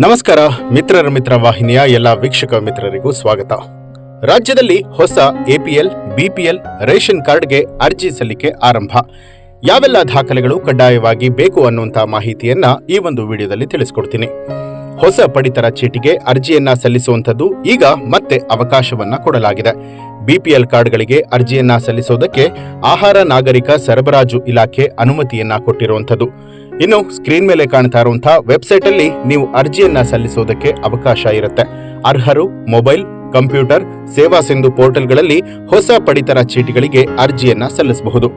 ನಮಸ್ಕಾರ, ಮಿತ್ರರ ಮಿತ್ರ ವಾಹಿನಿಯ ಎಲ್ಲ ವೀಕ್ಷಕ ಮಿತ್ರರಿಗೂ ಸ್ವಾಗತ. ರಾಜ್ಯದಲ್ಲಿ ಹೊಸ ಎಪಿಎಲ್ ಬಿಪಿಎಲ್ ರೇಷನ್ ಕಾರ್ಡ್ಗೆ ಅರ್ಜಿ ಸಲ್ಲಿಕೆ ಆರಂಭ. ಯಾವೆಲ್ಲ ದಾಖಲೆಗಳು ಕಡ್ಡಾಯವಾಗಿ ಬೇಕು ಅನ್ನುವಂಥ ಮಾಹಿತಿಯನ್ನ ಈ ಒಂದು ವಿಡಿಯೋದಲ್ಲಿ ತಿಳಿಸ್ಕೊಡ್ತೀನಿ. ಹೊಸ ಪಡಿತರ ಚೀಟಿಗೆ ಅರ್ಜಿಯನ್ನ ಸಲ್ಲಿಸುವಂಥದ್ದು ಈಗ ಮತ್ತೆ ಅವಕಾಶವನ್ನ ಕೊಡಲಾಗಿದೆ. ಬಿಪಿಎಲ್ ಕಾರ್ಡ್ಗಳಿಗೆ ಅರ್ಜಿಯನ್ನ ಸಲ್ಲಿಸೋದಕ್ಕೆ ಆಹಾರ ನಾಗರಿಕ ಸರಬರಾಜು ಇಲಾಖೆ ಅನುಮತಿಯನ್ನ ಕೊಟ್ಟಿರುವಂಥದ್ದು. ಇನ್ನು ಸ್ಕ್ರೀನ್ ಮೇಲೆ ಕಾಣ್ತಾ ಇರುವಂತಹ ವೆಬ್ಸೈಟ್ ಅಲ್ಲಿ ನೀವು ಅರ್ಜಿಯನ್ನ ಸಲ್ಲಿಸೋದಕ್ಕೆ ಅವಕಾಶ ಇರುತ್ತೆ. ಅರ್ಹರು, ಮೊಬೈಲ್, ಕಂಪ್ಯೂಟರ್, ಸೇವಾ ಸಿಂಧು ಪೋರ್ಟಲ್ಗಳಲ್ಲಿ ಹೊಸ ಪಡಿತರ ಚೀಟಿಗಳಿಗೆ ಅರ್ಜಿಯನ್ನ ಸಲ್ಲಿಸಬಹುದು.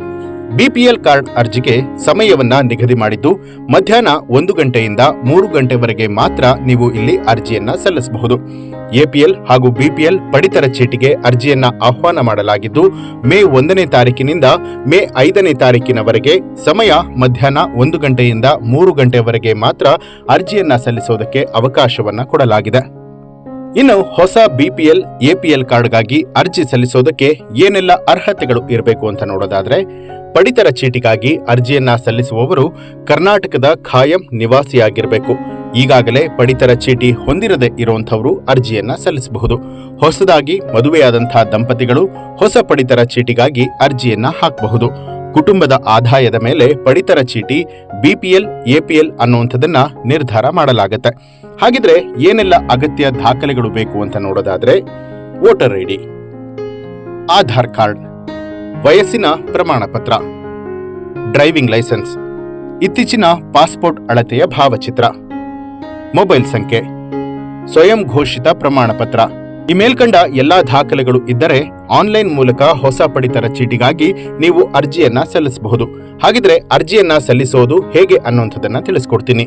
ಬಿಪಿಎಲ್ ಕಾರ್ಡ್ ಅರ್ಜಿಗೆ ಸಮಯವನ್ನ ನಿಗದಿ ಮಾಡಿದ್ದು ಮಧ್ಯಾಹ್ನ ಒಂದು ಗಂಟೆಯಿಂದ ಮೂರು ಗಂಟೆವರೆಗೆ ಮಾತ್ರ ನೀವು ಇಲ್ಲಿ ಅರ್ಜಿಯನ್ನ ಸಲ್ಲಿಸಬಹುದು. ಎಪಿಎಲ್ ಹಾಗೂ ಬಿಪಿಎಲ್ ಪಡಿತರ ಚೀಟಿಗೆ ಅರ್ಜಿಯನ್ನ ಆಹ್ವಾನ ಮಾಡಲಾಗಿದ್ದು ಮೇ ಒಂದನೇ ತಾರೀಕಿನಿಂದ ಮೇ ಐದನೇ ತಾರೀಕಿನವರೆಗೆ ಸಮಯ ಮಧ್ಯಾಹ್ನ ಒಂದು ಗಂಟೆಯಿಂದ ಮೂರು ಗಂಟೆವರೆಗೆ ಮಾತ್ರ ಅರ್ಜಿಯನ್ನ ಸಲ್ಲಿಸೋದಕ್ಕೆ ಅವಕಾಶವನ್ನ ಕೊಡಲಾಗಿದೆ. ಇನ್ನು ಹೊಸ ಬಿಪಿಎಲ್ ಎಪಿಎಲ್ ಕಾರ್ಡ್ಗಾಗಿ ಅರ್ಜಿ ಸಲ್ಲಿಸೋದಕ್ಕೆ ಏನೆಲ್ಲ ಅರ್ಹತೆಗಳು ಇರಬೇಕು ಅಂತ ನೋಡೋದಾದ್ರೆ, ಪಡಿತರ ಚೀಟಿಗಾಗಿ ಅರ್ಜಿಯನ್ನ ಸಲ್ಲಿಸುವವರು ಕರ್ನಾಟಕದ ಖಾಯಂ ನಿವಾಸಿಯಾಗಿರಬೇಕು. ಈಗಾಗಲೇ ಪಡಿತರ ಚೀಟಿ ಹೊಂದಿರದೆ ಇರುವಂತವರು ಅರ್ಜಿಯನ್ನ ಸಲ್ಲಿಸಬಹುದು. ಹೊಸದಾಗಿ ಮದುವೆಯಾದಂತಹ ದಂಪತಿಗಳು ಹೊಸ ಪಡಿತರ ಚೀಟಿಗಾಗಿ ಅರ್ಜಿಯನ್ನ ಹಾಕಬಹುದು. ಕುಟುಂಬದ ಆದಾಯದ ಮೇಲೆ ಪಡಿತರ ಚೀಟಿ ಬಿಪಿಎಲ್ ಎಪಿಎಲ್ ಅನ್ನುವಂಥದ್ದನ್ನ ನಿರ್ಧಾರ ಮಾಡಲಾಗುತ್ತೆ. ಹಾಗಿದ್ರೆ ಏನೆಲ್ಲ ಅಗತ್ಯ ದಾಖಲೆಗಳು ಬೇಕು ಅಂತ ನೋಡೋದಾದ್ರೆ, ವೋಟರ್ ಐಡಿ ಆಧಾರ್ ಕಾರ್ಡ್, ವಯಸ್ಸಿನ ಪ್ರಮಾಣ ಪತ್ರ ಡ್ರೈವಿಂಗ್ ಲೈಸೆನ್ಸ್, ಇತ್ತೀಚಿನ ಪಾಸ್ಪೋರ್ಟ್ ಅಳತೆಯ ಭಾವಚಿತ್ರ, ಮೊಬೈಲ್ ಸಂಖ್ಯೆ, ಸ್ವಯಂ ಘೋಷಿತ ಪ್ರಮಾಣ ಪತ್ರ ಈ ಮೇಲ್ಕಂಡ ಎಲ್ಲಾ ದಾಖಲೆಗಳು ಇದ್ದರೆ ಆನ್ಲೈನ್ ಮೂಲಕ ಹೊಸ ಪಡಿತರ ಚೀಟಿಗಾಗಿ ನೀವು ಅರ್ಜಿಯನ್ನ ಸಲ್ಲಿಸಬಹುದು. ಹಾಗಿದ್ರೆ ಅರ್ಜಿಯನ್ನ ಸಲ್ಲಿಸೋದು ಹೇಗೆ ಅನ್ನುವಂಥದ್ದನ್ನ ತಿಳಿಸ್ಕೊಡ್ತೀನಿ.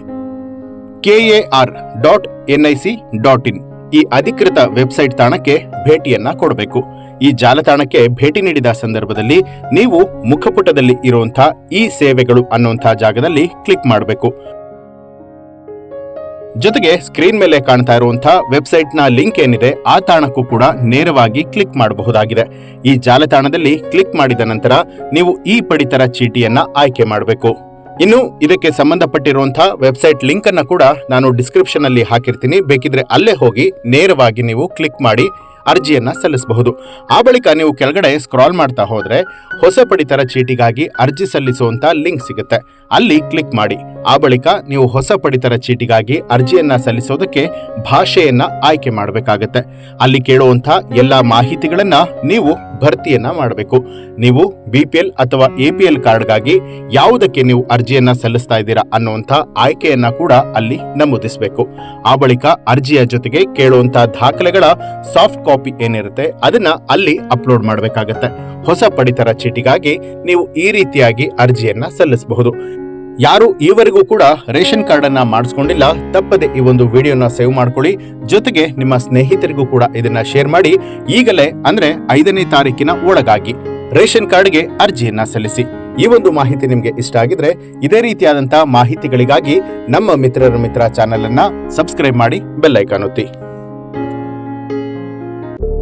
KAR dot NIC dot in ಈ ಅಧಿಕೃತ ವೆಬ್ಸೈಟ್ ತಾಣಕ್ಕೆ ಭೇಟಿಯನ್ನ ಕೊಡಬೇಕು. ಈ ಜಾಲತಾಣಕ್ಕೆ ಭೇಟಿ ನೀಡಿದ ಸಂದರ್ಭದಲ್ಲಿ ನೀವು ಮುಖಪುಟದಲ್ಲಿ ಇರುವಂತಹ ಈ ಸೇವೆಗಳು ಅನ್ನುವಂತಹ ಜಾಗದಲ್ಲಿ ಕ್ಲಿಕ್ ಮಾಡಬೇಕು. ಜೊತೆಗೆ ಸ್ಕ್ರೀನ್ ಮೇಲೆ ಕಾಣ್ತಾ ಇರುವಂತಹ ವೆಬ್ಸೈಟ್ನ ಲಿಂಕ್ ಏನಿದೆ, ಆ ತಾಣಕ್ಕೂ ಕೂಡ ನೇರವಾಗಿ ಕ್ಲಿಕ್ ಮಾಡಬಹುದಾಗಿದೆ. ಈ ಜಾಲತಾಣದಲ್ಲಿ ಕ್ಲಿಕ್ ಮಾಡಿದ ನಂತರ ನೀವು ಈ ಪಡಿತರ ಚೀಟಿಯನ್ನ ಆಯ್ಕೆ ಮಾಡಬೇಕು. ಇನ್ನು ಇದಕ್ಕೆ ಸಂಬಂಧಪಟ್ಟಿರುವಂತಹ ವೆಬ್ಸೈಟ್ ಲಿಂಕ್ ಅನ್ನ ಕೂಡ ನಾನು ಡಿಸ್ಕ್ರಿಪ್ಷನ್ ಅಲ್ಲಿ ಹಾಕಿರ್ತೀನಿ. ಬೇಕಿದ್ರೆ ಅಲ್ಲೇ ಹೋಗಿ ನೇರವಾಗಿ ನೀವು ಕ್ಲಿಕ್ ಮಾಡಿ ಅರ್ಜಿಯನ್ನ ಸಲ್ಲಿಸಬಹುದು. ಆ ಬಳಿಕ ನೀವು ಕೆಳಗಡೆ ಸ್ಕ್ರಾಲ್ ಮಾಡ್ತಾ ಹೋದ್ರೆ ಹೊಸ ಪಡಿತರ ಚೀಟಿಗಾಗಿ ಅರ್ಜಿ ಸಲ್ಲಿಸುವಂತ ಲಿಂಕ್ ಸಿಗುತ್ತೆ. ಅಲ್ಲಿ ಕ್ಲಿಕ್ ಮಾಡಿ. ಆ ಬಳಿಕ ನೀವು ಹೊಸ ಪಡಿತರ ಚೀಟಿಗಾಗಿ ಅರ್ಜಿಯನ್ನ ಸಲ್ಲಿಸೋದಕ್ಕೆ ಭಾಷೆಯನ್ನ ಆಯ್ಕೆ ಮಾಡಬೇಕಾಗತ್ತೆ. ಅಲ್ಲಿ ಕೇಳುವಂತ ಎಲ್ಲಾ ಮಾಹಿತಿಗಳನ್ನ ನೀವು ಭರ್ತಿಯನ್ನ ಮಾಡಬೇಕು. ನೀವು ಬಿಪಿಎಲ್ ಅಥವಾ ಎಪಿಎಲ್ ಕಾರ್ಡ್ಗಾಗಿ ಯಾವುದಕ್ಕೆ ನೀವು ಅರ್ಜಿಯನ್ನ ಸಲ್ಲಿಸ್ತಾ ಇದ್ದೀರಾ ಅನ್ನುವಂಥ ಆಯ್ಕೆಯನ್ನ ಕೂಡ ಅಲ್ಲಿ ನಮೂದಿಸಬೇಕು. ಆ ಬಳಿಕ ಅರ್ಜಿಯ ಜೊತೆಗೆ ಕೇಳುವಂತಹ ದಾಖಲೆಗಳ ಸಾಫ್ಟ್ ಕಾಪಿ ಏನಿರುತ್ತೆ ಅದನ್ನ ಅಲ್ಲಿ ಅಪ್ಲೋಡ್ ಮಾಡಬೇಕಾಗತ್ತೆ. ಹೊಸ ಪಡಿತರ ಚೀಟಿಗಾಗಿ ನೀವು ಈ ರೀತಿಯಾಗಿ ಅರ್ಜಿಯನ್ನ ಸಲ್ಲಿಸಬಹುದು. ಯಾರು ಈವರೆಗೂ ಕೂಡ ರೇಷನ್ ಕಾರ್ಡ್ ಅನ್ನ ಮಾಡಿಸ್ಕೊಂಡಿಲ್ಲ. ತಪ್ಪದೆ ಈ ಒಂದು ವಿಡಿಯೋನ ಸೇವ್ ಮಾಡ್ಕೊಳ್ಳಿ. ಜೊತೆಗೆ ನಿಮ್ಮ ಸ್ನೇಹಿತರಿಗೂ ಕೂಡ ಇದನ್ನ ಶೇರ್ ಮಾಡಿ. ಈಗಲೇ ಅಂದ್ರೆ ಐದನೇ ತಾರೀಕಿನ ಒಳಗಾಗಿ ರೇಷನ್ ಕಾರ್ಡ್ಗೆ ಅರ್ಜಿಯನ್ನ ಸಲ್ಲಿಸಿ. ಈ ಒಂದು ಮಾಹಿತಿ ನಿಮಗೆ ಇಷ್ಟ ಆಗಿದ್ರೆ ಇದೇ ರೀತಿಯಾದಂತಹ ಮಾಹಿತಿಗಳಿಗಾಗಿ ನಮ್ಮ ಮಿತ್ರರ ಮಿತ್ರ ಚಾನೆಲ್ ಅನ್ನ ಸಬ್ಸ್ಕ್ರೈಬ್ ಮಾಡಿ ಬೆಲ್ಲೈಕಾನ್ ಒತ್ತಿ.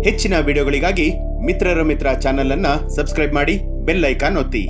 ಹೆಚ್ಚಿನ ವಿಡಿಯೋಗಳಿಗಾಗಿ ಮಿತ್ರರ ಮಿತ್ರ ಚಾನೆಲ್ ಅನ್ನ ಸಬ್ಸ್ಕ್ರೈಬ್ ಮಾಡಿ ಬೆಲ್ಲೈಕಾನ್ ಒತ್ತಿ.